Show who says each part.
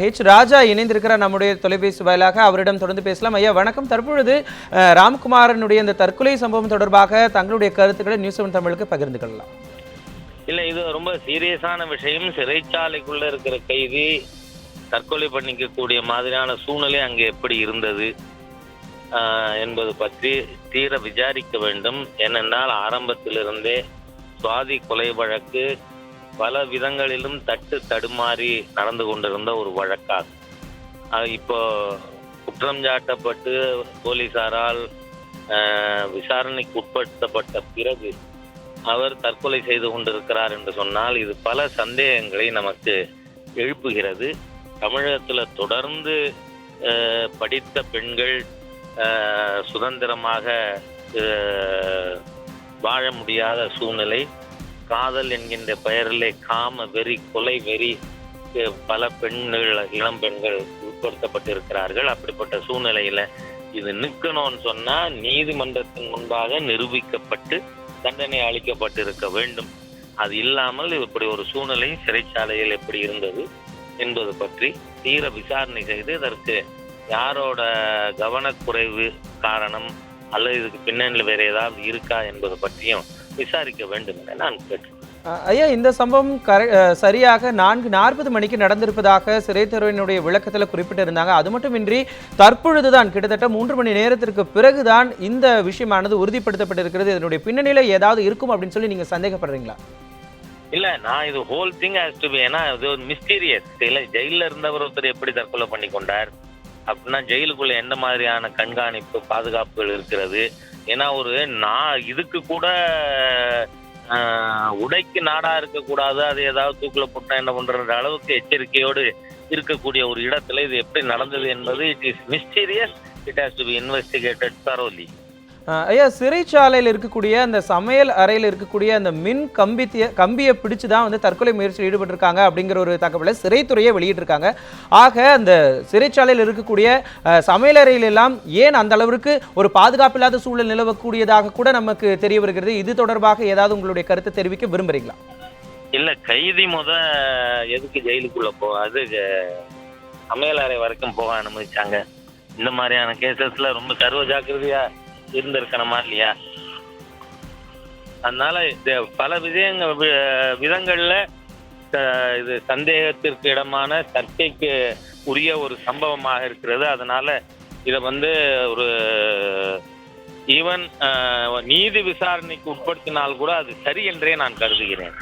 Speaker 1: H ராஜா இணைந்திருக்கிறார் நம்முடைய தொலைபேசி வாயிலாக. அவரிடம் தொடர்ந்து பேசலாம். ஐயா வணக்கம். தற்பொழுது ராம்குமாரனுடைய இந்த தற்கொலை சம்பவம் தொடர்பாக தங்களுடைய கருத்துக்களை நியூஸ் செவன் தமிழுக்கு பகிர்ந்து கொள்ளலாம்.
Speaker 2: இல்ல இது ரொம்ப சீரியஸான விஷயம். சிறைச்சாலைக்குள்ள இருக்கிற கைதி தற்கொலை பண்ணிக்கக்கூடிய மாதிரியான சூழ்நிலை அங்கே எப்படி இருந்தது என்பது பற்றி தீர விசாரிக்க வேண்டும். ஏனென்றால் ஆரம்பத்திலிருந்தே சுவாதி கொலை வழக்கு பல விதங்களிலும் தட்டு தடுமாறி நடந்து கொண்டிருந்த ஒரு வழக்காகும். இப்போ குற்றம் சாட்டப்பட்டு போலீசாரால் விசாரணைக்கு உட்படுத்தப்பட்ட பிறகு அவர் தற்கொலை செய்து கொண்டிருக்கிறார் என்று சொன்னால் இது பல சந்தேகங்களை நமக்கு எழுப்புகிறது. தமிழகத்தில் தொடர்ந்து படித்த பெண்கள் சுதந்திரமாக வாழ முடியாத சூழ்நிலை காதல் என்கின்ற பெயரிலே காம வெறி கொலை வெறி பல பெண்கள் இளம் பெண்கள் உட்படுத்தப்பட்டிருக்கிறார்கள். அப்படிப்பட்ட சூழ்நிலையில இது நிற்கணும்னு சொன்னா நீதிமன்றத்தின் முன்பாக நிரூபிக்கப்பட்டு தண்டனை அளிக்கப்பட்டிருக்க வேண்டும். அது இல்லாமல் இப்படி ஒரு சூழ்நிலை சிறைச்சாலையில் எப்படி இருந்தது என்பது பற்றி தீர விசாரணை செய்து இதற்கு யாரோட கவனக்குறைவு காரணம் அல்லது இதுக்கு பின்னணியில் வேற ஏதாவது இருக்கா என்பது பற்றியும் விசாரிக்க வேண்டும் என நான்
Speaker 1: அஹ், ஐயா இந்த சம்பவம் கரை சரியாக நான்கு நாற்பது மணிக்கு நடந்திருப்பதாக சிறைத்துறையினுடைய விளக்கத்தில் குறிப்பிட்டிருந்தாங்க. அது மட்டுமின்றி தற்பொழுதுதான் கிட்டத்தட்ட மூன்று மணி நேரத்திற்கு பிறகுதான் இந்த விஷயமானது உறுதிப்படுத்தப்பட்டிருக்கிறது. இதனுடைய பின்னணியில ஏதாவது இருக்கும் அப்படின்னு சொல்லி நீங்க சந்தேகப்படுறீங்களா?
Speaker 2: இல்ல நான் இது whole thing has to be ஏன்னா இது ஒரு மிஸ்டீரியஸ் இல்ல ஜெயில இருந்தவர் ஒருத்தர் எப்படி தற்கொலை பண்ணி கொண்டார்? அப்படின்னா ஜெயிலுக்குள்ள எந்த மாதிரியான கண்காணிப்பு பாதுகாப்புகள் இருக்கிறது? ஏன்னா ஒரு நான் இதுக்கு கூட ஆஹ், உடைக்கு நாடா இருக்கக்கூடாது. அது ஏதாவது தூக்கில் போட்டா என்ன பண்ற அளவுக்கு எச்சரிக்கையோடு இருக்கக்கூடிய ஒரு இடத்துல இது எப்படி நடந்தது என்பது it is mysterious it has to be investigated thoroughly
Speaker 1: ஐயா சிறைச்சாலையில் இருக்கக்கூடிய அந்த சமையல் அறையில் இருக்கக்கூடிய அந்த மின் கம்பித்திய கம்பியை பிடிச்சு தான் வந்து தற்கொலை முயற்சியில் ஈடுபட்டிருக்காங்க அப்படிங்கிற ஒரு தகவலை சிறைத்துறையை வெளியிட்டிருக்காங்க. ஆக அந்த சிறைச்சாலையில் இருக்கக்கூடிய சமையல் அறையில் எல்லாம் ஏன் அந்த அளவிற்கு ஒரு பாதுகாப்பில்லாத சூழல் நிலவக்கூடியதாக கூட நமக்கு தெரிய வருகிறது? இது தொடர்பாக ஏதாவது உங்களுடைய கருத்தை தெரிவிக்க விரும்புறீங்களா?
Speaker 2: இல்ல கைதி முத எதுக்கு ஜெயிலுக்குள்ள போ அது சமையல் அறை வரைக்கும் போக அனுமதிச்சாங்க. இந்த மாதிரியான கேசஸ்ல ரொம்ப சர்வ ஜாக்கிரதையா இருந்திருக்கணுமா இல்லையா? அதனால இது பல விதயங்க வி- விதங்கள்ல இது சந்தேகத்திற்கு இடமான சர்ச்சைக்கு உரிய ஒரு சம்பவமாக இருக்கிறது. அதனால இதை வந்து ஒரு ஈவன் நீதி விசாரணைக்கு உட்படுத்தினால் கூட அது சரி என்றே நான் கருதுகிறேன்.